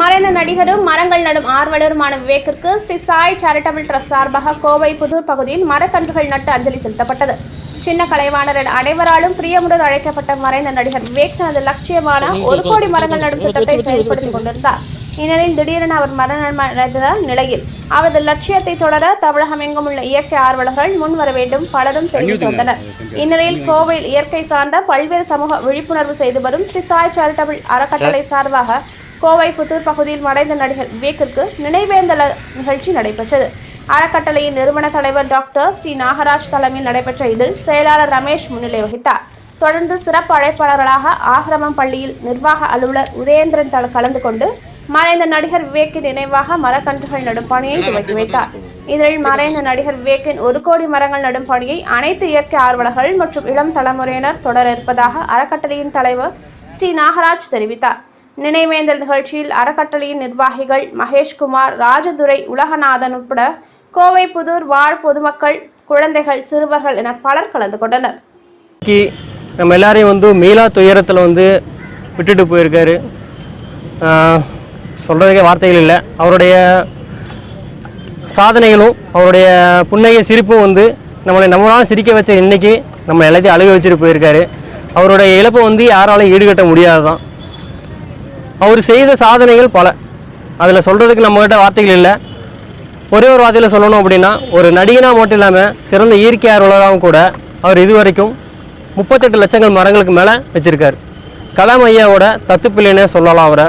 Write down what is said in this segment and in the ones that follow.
மறைந்த நடிகரும் மரங்கள் நடும் ஆர்வலருமான விவேக்கிற்கு ஸ்ரீ சாய் சேரிட்டபிள் ட்ரஸ்ட் சார்பாக கோவை புதூர் பகுதியில் மரக்கன்றுகள் நட்டு அஞ்சலி செலுத்தப்பட்டது. சின்ன கலைவாணர் என அனைவராலும் பிரியமுடன் அழைக்கப்பட்ட மறைந்த நடிகர் விவேக் தனது லட்சியமான ஒரு கோடி மரங்கள் நடும் திட்டத்தை செயல்படுத்திக் கொண்டிருந்தார். இந்நிலையில் திடீரென அவர் மரணமடைந்த நிலையில் அவரது லட்சியத்தை தொடர தமிழகம் எங்கும் உள்ள இயற்கை ஆர்வலர்கள் முன்வர வேண்டும். பலரும் தெரிவித்து வந்தனர். இந்நிலையில் கோவையில் இயற்கை சார்ந்த பல்வேறு சமூக விழிப்புணர்வு செய்து வரும் ஸ்ரீ சாய் சேரிட்டபிள் அறக்கட்டளை சார்பாக கோவை புத்தூர் பகுதியில் மறைந்த நடிகர் விவேக்கிற்கு நினைவேந்தல நிகழ்ச்சி நடைபெற்றது. அறக்கட்டளையின் நிறுவன தலைவர் டாக்டர் ஸ்ரீ நாகராஜ் தலைமையில் நடைபெற்ற இதில் செயலாளர் ரமேஷ் முன்னிலை வகித்தார். தொடர்ந்து சிறப்பு அழைப்பாளர்களாக ஆசிரமம் பள்ளியில் நிர்வாக அலுவலர் உதயேந்திரன் தல- கலந்து கொண்டு மறைந்த நடிகர் விவேக்கின் நினைவாக மரக்கன்றுகள் நடும் பணியை துவக்கி வைத்தார். இதில் மறைந்த நடிகர் விவேக்கின் ஒரு கோடி மரங்கள் நடும் பணியை அனைத்து இயற்கை ஆர்வலர்கள் மற்றும் இளம் தலைமுறையினர் தொடர இருப்பதாக அறக்கட்டளையின் தலைவர் ஸ்ரீ நாகராஜ் தெரிவித்தார். நினைவேந்தல் நிகழ்ச்சியில் அறக்கட்டளையின் நிர்வாகிகள் மகேஷ்குமார் ராஜதுரை உலகநாதன் உட்பட கோவை புதூர் வாழ் பொதுமக்கள் குழந்தைகள் சிறுவர்கள் என பலர் கலந்து கொண்டனர். நம்ம எல்லாரையும் வந்து மீளா துயரத்தில் வந்து விட்டுட்டு போயிருக்காரு. சொல்கிறதுக்கே வார்த்தைகள் இல்லை. அவருடைய சாதனைகளும் அவருடைய புன்னகை சிரிப்பும் வந்து நம்மளை நம்மளால் சிரிக்க வச்ச இன்னைக்கு நம்ம எல்லாத்தையும் அழுக வச்சுட்டு போயிருக்காரு. அவருடைய இழப்பை வந்து யாராலும் ஈடுகட்ட முடியாது தான் அவர் செய்த சாதனைகள் பல. அதில் சொல்கிறதுக்கு நம்மகிட்ட வார்த்தைகள் இல்லை. ஒரே ஒரு வார்த்தையில் சொல்லணும் அப்படின்னா ஒரு நடிகனாக மட்டும் இல்லாமல் சிறந்த இயற்கை ஆர்வலராகவும் கூட அவர் இதுவரைக்கும் முப்பத்தெட்டு லட்சங்கள் மரங்களுக்கு மேலே வச்சுருக்கார். கலாம் ஐயாவோட தத்துப்பிள்ளைன்னே சொல்லலாம் அவரை.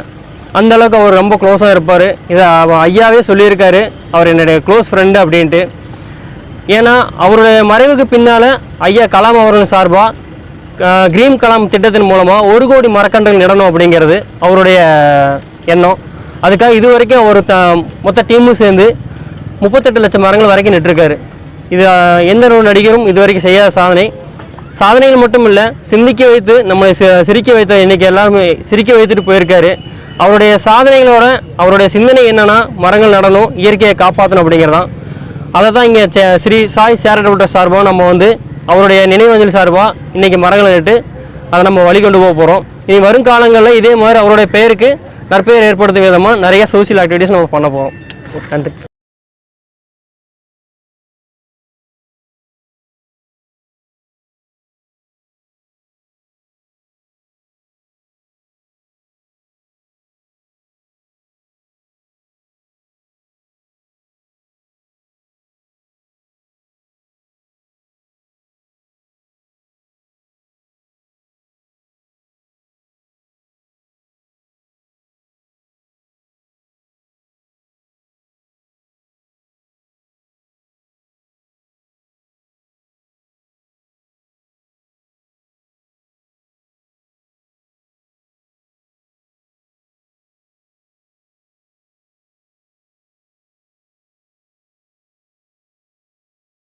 அந்த அளவுக்கு அவர் ரொம்ப க்ளோஸாக இருப்பார். இதை அவ- ஐயாவே சொல்லியிருக்காரு. அவர் என்னுடைய க்ளோஸ் ஃப்ரெண்டு அப்படின்ட்டு. ஏன்னா அவருடைய மறைவுக்கு பின்னால் ஐயா கலாம் அவர்கள் சார்பாக கிரீன் கலாம் திட்டத்தின் மூலமாக ஒரு கோடி மரக்கன்றுகள் நடணும் அப்படிங்கிறது அவருடைய எண்ணம். அதுக்காக இது வரைக்கும் அவர் த மொத்த டீமும் சேர்ந்து முப்பத்தெட்டு லட்சம் மரங்கள் வரைக்கும் நட்டிருக்காரு. இது எந்த ஒரு நடிகரும் இது வரைக்கும் செய்யாத சாதனை. சாதனைகள் மட்டும் இல்லை சிந்திக்க வைத்து நம்மளை சி- சிரிக்க வைத்த இன்றைக்கி எல்லாருமே சிரிக்க வைத்துட்டு போயிருக்காரு. அவருடைய சாதனைகளோட அவருடைய சிந்தனை என்னென்னா மரங்கள் நடணும் இயற்கையை காப்பாற்றணும் அப்படிங்கிறதான். அதை தான் இங்கே ஸ்ரீ சாய் சேரிட்டபிள் சார்பாக நம்ம வந்து அவருடைய நினைவஞ்சல் சார்பாக இன்றைக்கி மரங்களை நட்டு அதை நம்ம வழி கொண்டு போக போகிறோம் இனி வருங்காலங்களில் இதே மாதிரி அவருடைய பெயருக்கு நற்பெயர் ஏற்படுத்தும் விதமாக நிறைய சோஷியல் ஆக்டிவிட்டீஸ் நம்ம பண்ண போகிறோம் நன்றி.